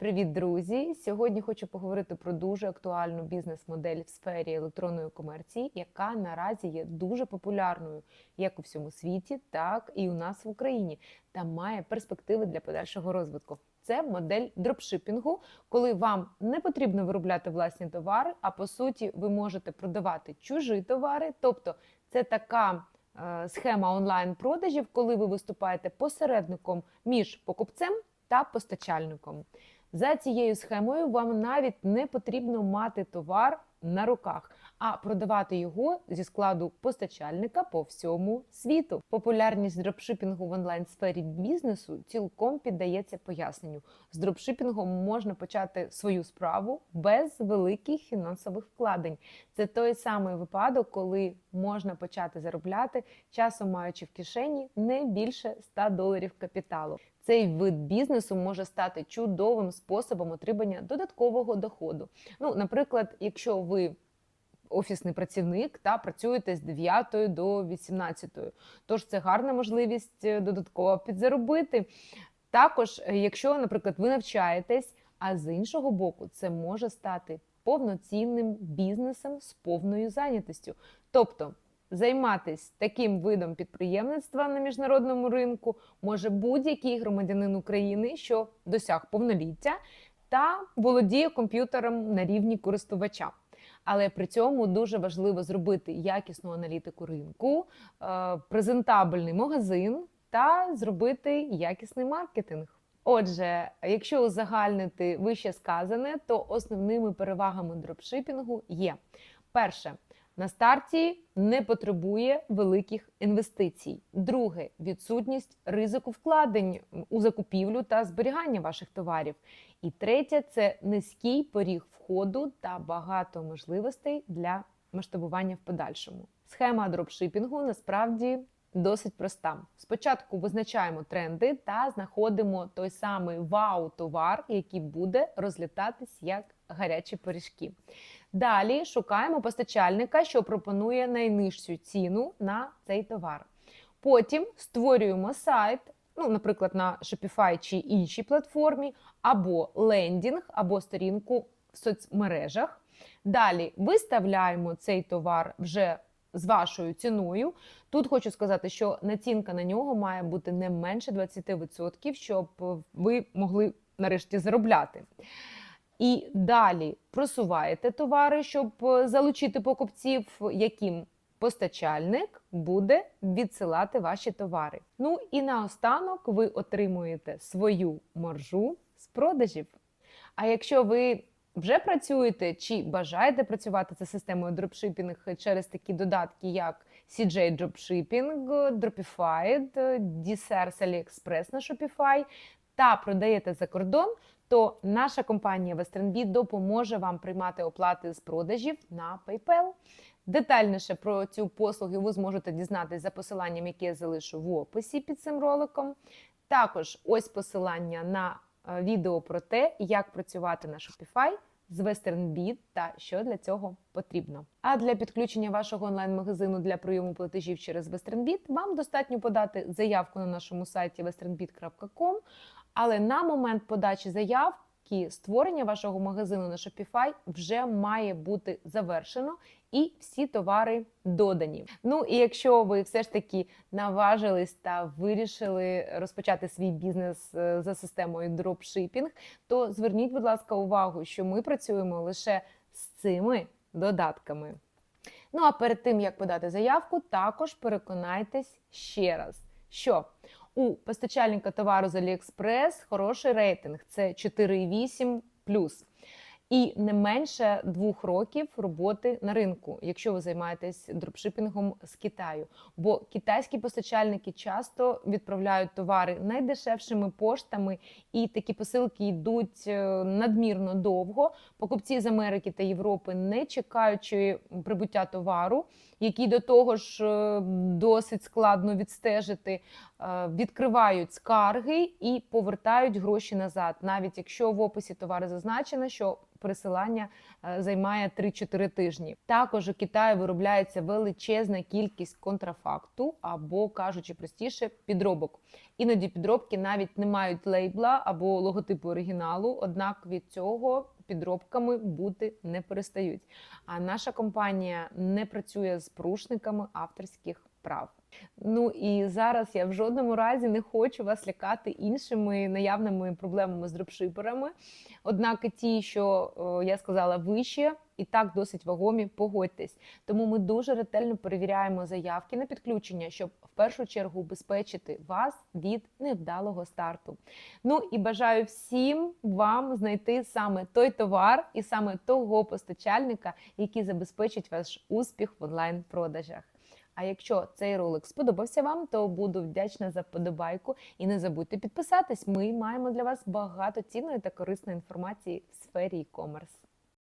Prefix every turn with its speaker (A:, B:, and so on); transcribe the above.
A: Привіт, друзі! Сьогодні хочу поговорити про дуже актуальну бізнес-модель в сфері електронної комерції, яка наразі є дуже популярною як у всьому світі, так і у нас в Україні, та має перспективи для подальшого розвитку. Це модель дропшипінгу, коли вам не потрібно виробляти власні товари, а по суті, ви можете продавати чужі товари. Тобто, це така е, схема онлайн-продажів, коли ви виступаєте посередником між покупцем та постачальником. За цією схемою вам навіть не потрібно мати товар на руках, а продавати його зі складу постачальника по всьому світу. Популярність дропшипінгу в онлайн сфері бізнесу цілком піддається поясненню. З дропшипінгом можна почати свою справу без великих фінансових вкладень. Це той самий випадок, коли можна почати заробляти, часом маючи в кишені не більше 100 доларів капіталу. Цей вид бізнесу може стати чудовим способом отримання додаткового доходу. Ну, наприклад, якщо ви офісний працівник та працюєте з 9 до 18. Тож це гарна можливість е, додатково підзаробити. Також, е, якщо, наприклад, ви навчаєтесь, а з іншого боку, це може стати повноцінним бізнесом з повною зайнятістю. Тобто займатися таким видом підприємництва на міжнародному ринку може будь-який громадянин України, що досяг повноліття та володіє комп'ютером на рівні користувача. Але при цьому дуже важливо зробити якісну аналітику ринку, е, презентабельний магазин та зробити якісний маркетинг. Отже, якщо узагальнити вище сказане, то основними перевагами дропшипінгу є перше. На старті не потребує великих інвестицій. Друге відсутність ризику вкладень у закупівлю та зберігання ваших товарів. І третє це низький поріг входу та багато можливостей для масштабування в подальшому. Схема дропшипінгу насправді досить проста. Спочатку визначаємо тренди та знаходимо той самий вау-товар, який буде розлітатись як гарячі пиріжки. Далі шукаємо постачальника, що пропонує найнижчу ціну на цей товар. Потім створюємо сайт, ну, наприклад, на Shopify чи іншій платформі, або лендінг, або сторінку в соцмережах. Далі виставляємо цей товар вже з вашою ціною. Тут хочу сказати, що націнка на нього має бути не менше 20%, щоб ви могли нарешті заробляти. І далі просуваєте товари, щоб залучити покупців, яким постачальник буде відсилати ваші товари. Ну і наостанок ви отримуєте свою маржу з продажів. А якщо ви вже працюєте чи бажаєте працювати за системою дропшипінг через такі додатки, як CJ Dropshipping, Dropified, DSers AliExpress на Shopify, та продаєте за кордон, то наша компанія WesternBit допоможе вам приймати оплати з продажів на PayPal. Детальніше про цю послугу ви зможете дізнатися за посиланням, яке я залишу в описі під цим роликом. Також ось посилання на відео про те, як працювати на Shopify з WesternBid та що для цього потрібно. А для підключення вашого онлайн-магазину для прийому платежів через WesternBid вам достатньо подати заявку на нашому сайті westernbid.com, але на момент подачі заявки створення вашого магазину на Shopify вже має бути завершено і всі товари додані. Ну і якщо ви все ж таки наважились та вирішили розпочати свій бізнес е, за системою дропшипінг, то зверніть, будь ласка, увагу, що ми працюємо лише з цими додатками. Ну а перед тим як подати заявку, також переконайтесь ще раз, що у постачальника товару з AliExpress хороший рейтинг це 4,8 плюс. і не менше двох років роботи на ринку, якщо ви займаєтесь дропшипінгом з Китаю. Бо китайські постачальники часто відправляють товари найдешевшими поштами, і такі посилки йдуть е, надмірно довго. Покупці з Америки та Європи, не чекаючи прибуття товару, який до того ж е, досить складно відстежити. Е, відкривають скарги і повертають гроші назад, навіть якщо в описі товару зазначено, що пересилання е, займає 3-4 тижні. Також у Китаї виробляється величезна кількість контрафакту або, кажучи простіше, підробок. Іноді підробки навіть не мають лейбла або логотипу оригіналу, однак від цього підробками бути не перестають. А наша компанія не працює з порушниками авторських прав. Ну і зараз я в жодному разі не хочу вас лякати іншими наявними проблемами з дропшиперами. Однак ті, що я сказала вище, і так досить вагомі, погодьтесь. Тому ми дуже ретельно перевіряємо заявки на підключення, щоб в першу чергу убезпечити вас від невдалого старту. Ну і бажаю всім вам знайти саме той товар і саме того постачальника, який забезпечить ваш успіх в онлайн-продажах. А якщо цей ролик сподобався вам, то буду вдячна за вподобайку. І не забудьте підписатись. Ми маємо для вас багато цінної та корисної інформації в сфері e-commerce.